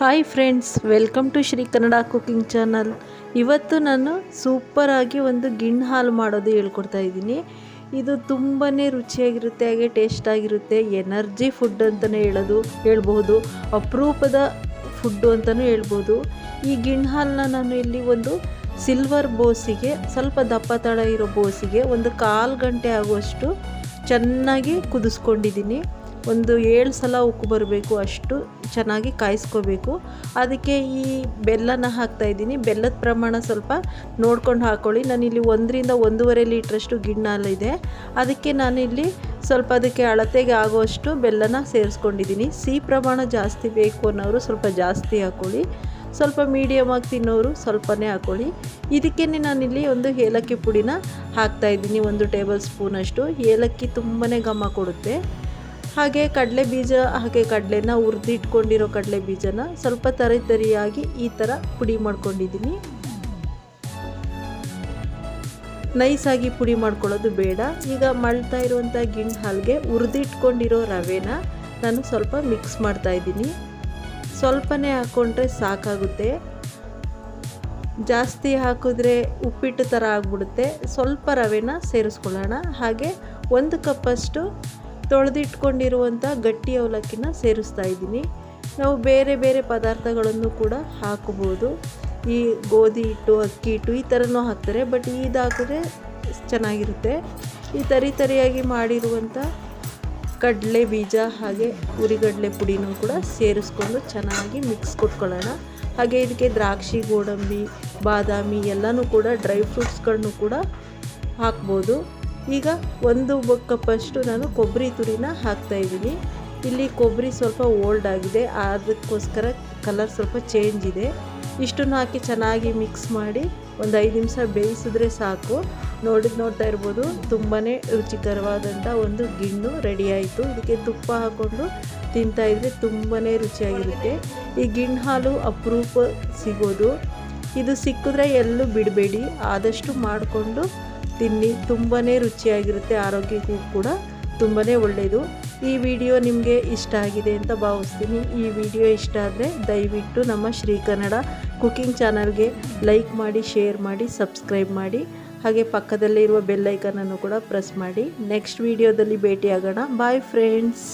Hi friends welcome to Shri Kannada cooking channel ಇವತ್ತು ನಾನು ಸೂಪರಾಗಿ ಒಂದು ಗಿಣ್ಣು ಹಾಲು ಮಾಡೋದು ಹೇಳ್ಕೊಡ್ತಾ ಇದ್ದೀನಿ. ಇದು ತುಂಬಾ ರುಚಿಯಾಗಿರುತ್ತೆ, ಹಾಗೆ ಟೇಸ್ಟಾಗಿರುತ್ತೆ ಎನರ್ಜಿ ಫುಡ್ ಅಂತಲೇ ಹೇಳೋದು ಹೇಳ್ಬೋದು ಅಪರೂಪದ ಫುಡ್ಡು ಅಂತಲೂ ಹೇಳ್ಬೋದು ಈ ಗಿಣ್ಣು ಹಾಲನ್ನ ನಾನು ಇಲ್ಲಿ ಒಂದು ಸಿಲ್ವರ್ ಬೋಸಿಗೆ, ಸ್ವಲ್ಪ ದಪ್ಪ ತಳ ಇರೋ ಬೋಸಿಗೆ ಒಂದು ಕಾಲು ಗಂಟೆ ಆಗುವಷ್ಟು ಚೆನ್ನಾಗಿ ಕುದಿಸ್ಕೊಂಡಿದ್ದೀನಿ. ಒಂದು ಏಳು ಸಲ ಉಕ್ಕು ಬರಬೇಕು ಅಷ್ಟು ಚೆನ್ನಾಗಿ ಕಾಯಿಸ್ಕೋಬೇಕು. ಅದಕ್ಕೆ ಈ ಬೆಲ್ಲನ ಹಾಕ್ತಾಯಿದ್ದೀನಿ ಬೆಲ್ಲದ ಪ್ರಮಾಣ ಸ್ವಲ್ಪ ನೋಡ್ಕೊಂಡು ಹಾಕ್ಕೊಳ್ಳಿ ನಾನಿಲ್ಲಿ ಒಂದರಿಂದ ಒಂದೂವರೆ ಲೀಟ್ರಷ್ಟು ಗಿಣ್ಣಾಲಿದೆ ಅದಕ್ಕೆ ನಾನಿಲ್ಲಿ ಸ್ವಲ್ಪ ಅದಕ್ಕೆ ಅಳತೆಗೆ ಆಗುವಷ್ಟು ಬೆಲ್ಲನ ಸೇರಿಸ್ಕೊಂಡಿದ್ದೀನಿ. ಸಿಹಿ ಪ್ರಮಾಣ ಜಾಸ್ತಿ ಬೇಕು ಅನ್ನೋರು ಸ್ವಲ್ಪ ಜಾಸ್ತಿ ಹಾಕ್ಕೊಳ್ಳಿ ಸ್ವಲ್ಪ ಮೀಡಿಯಮಾಗಿ ತಿನ್ನೋರು ಸ್ವಲ್ಪನೇ ಹಾಕ್ಕೊಳ್ಳಿ ಇದಕ್ಕೇ ನಾನಿಲ್ಲಿ ಒಂದು ಏಲಕ್ಕಿ ಪುಡಿನ ಹಾಕ್ತಾಯಿದ್ದೀನಿ ಒಂದು ಟೇಬಲ್ ಸ್ಪೂನಷ್ಟು. ಏಲಕ್ಕಿ ತುಂಬಾ ಘಮ ಕೊಡುತ್ತೆ. ಹಾಗೆ ಕಡಲೆ ಬೀಜ, ಹಾಗೆ ಕಡಲೆನ ಹುರಿದಿಟ್ಕೊಂಡಿರೋ ಕಡಲೆ ಬೀಜನ ಸ್ವಲ್ಪ ತರಿ ತರಿಯಾಗಿ ಈ ಥರ ಪುಡಿ ಮಾಡ್ಕೊಂಡಿದ್ದೀನಿ ನೈಸಾಗಿ ಪುಡಿ ಮಾಡ್ಕೊಳ್ಳೋದು ಬೇಡ. ಈಗ ಮಳ್ತಾ ಇರುವಂಥ ಗಿಂಡ್ ಹಾಲಿಗೆ ಹುರಿದಿಟ್ಕೊಂಡಿರೋ ರವೆನ ನಾನು ಸ್ವಲ್ಪ ಮಿಕ್ಸ್ ಮಾಡ್ತಾ ಇದ್ದೀನಿ. ಸ್ವಲ್ಪನೇ ಹಾಕ್ಕೊಂಡ್ರೆ ಸಾಕಾಗುತ್ತೆ. ಜಾಸ್ತಿ ಹಾಕಿದ್ರೆ ಉಪ್ಪಿಟ್ಟು ಥರ ಆಗಿಬಿಡುತ್ತೆ. ಸ್ವಲ್ಪ ರವೆನ ಸೇರಿಸ್ಕೊಳ್ಳೋಣ. ಹಾಗೆ ಒಂದು ಕಪ್ಪಷ್ಟು ತೊಳೆದಿಟ್ಕೊಂಡಿರುವಂಥ ಗಟ್ಟಿ ಅವಲಕ್ಕಿನ ಸೇರಿಸ್ತಾ ಇದ್ದೀನಿ. ನಾವು ಬೇರೆ ಬೇರೆ ಪದಾರ್ಥಗಳನ್ನು ಕೂಡ ಹಾಕಬಹುದು. ಈ ಗೋಧಿ ಹಿಟ್ಟು, ಅಕ್ಕಿ ಹಿಟ್ಟು ಈ ಥರನೂ ಹಾಕ್ತಾರೆ, ಬಟ್ ಇದು ಚೆನ್ನಾಗಿರುತ್ತೆ. ಈ ತರಿ ತರಿಯಾಗಿ ಮಾಡಿರುವಂಥ ಕಡಲೆ ಬೀಜ ಹಾಗೆ ಉರಿಗಡಲೆ ಪುಡಿನೂ ಕೂಡ ಸೇರಿಸ್ಕೊಂಡು ಚೆನ್ನಾಗಿ ಮಿಕ್ಸ್ ಕೊಟ್ಕೊಳ್ಳೋಣ. ಹಾಗೆ ಇದಕ್ಕೆ ದ್ರಾಕ್ಷಿ, ಗೋಡಂಬಿ, ಬಾದಾಮಿ ಎಲ್ಲನೂ ಕೂಡ ಡ್ರೈ ಫ್ರೂಟ್ಸ್ಗಳನ್ನು ಕೂಡ ಹಾಕ್ಬೋದು. ಈಗ ಒಂದು ಕಪ್ಪಷ್ಟು ನಾನು ಕೊಬ್ಬರಿ ತುರಿನ ಹಾಕ್ತಾಯಿದ್ದೀನಿ ಇಲ್ಲಿ ಕೊಬ್ಬರಿ ಸ್ವಲ್ಪ ಓಲ್ಡ್ ಆಗಿದೆ, ಅದಕ್ಕೋಸ್ಕರ ಕಲರ್ ಸ್ವಲ್ಪ ಚೇಂಜ್ ಇದೆ. ಇಷ್ಟನ್ನು ಹಾಕಿ ಚೆನ್ನಾಗಿ ಮಿಕ್ಸ್ ಮಾಡಿ ಒಂದು ಐದು ನಿಮಿಷ ಬೇಯಿಸಿದ್ರೆ ಸಾಕು. ನೋಡಿದ್ ನೋಡ್ತಾ ಇರ್ಬೋದು ತುಂಬಾ ರುಚಿಕರವಾದಂಥ ಒಂದು ಗಿಣ್ಣು ರೆಡಿ ಆಯಿತು. ಇದಕ್ಕೆ ತುಪ್ಪ ಹಾಕ್ಕೊಂಡು ತಿಂತಾಯಿದ್ರೆ ತುಂಬಾ ರುಚಿಯಾಗಿರುತ್ತೆ. ಈ ಗಿಣ್ಣು ಹಾಲು ಅಪರೂಪ ಸಿಗೋದು. ಇದು ಸಿಕ್ಕಿದ್ರೆ ಎಲ್ಲೂ ಬಿಡಬೇಡಿ. ಆದಷ್ಟು ಮಾಡಿಕೊಂಡು ತಿನ್ನಿ ತುಂಬಾ ರುಚಿಯಾಗಿರುತ್ತೆ, ಆರೋಗ್ಯಕ್ಕೂ ಕೂಡ ತುಂಬಾ ಒಳ್ಳೆಯದು ಈ ವಿಡಿಯೋ ನಿಮಗೆ ಇಷ್ಟ ಆಗಿದೆ ಅಂತ ಭಾವಿಸ್ತೀನಿ. ಈ ವಿಡಿಯೋ ಇಷ್ಟ ಆದರೆ ದಯವಿಟ್ಟು ನಮ್ಮ ಶ್ರೀ ಕನ್ನಡ ಕುಕಿಂಗ್ ಚಾನಲ್ಗೆ ಲೈಕ್ ಮಾಡಿ, ಶೇರ್ ಮಾಡಿ, ಸಬ್ಸ್ಕ್ರೈಬ್ ಮಾಡಿ. ಹಾಗೆ ಪಕ್ಕದಲ್ಲೇ ಇರುವ ಬೆಲ್ಲೈಕನನ್ನು ಕೂಡ ಪ್ರೆಸ್ ಮಾಡಿ. ನೆಕ್ಸ್ಟ್ ವಿಡಿಯೋದಲ್ಲಿ ಭೇಟಿಯಾಗೋಣ. Bye friends!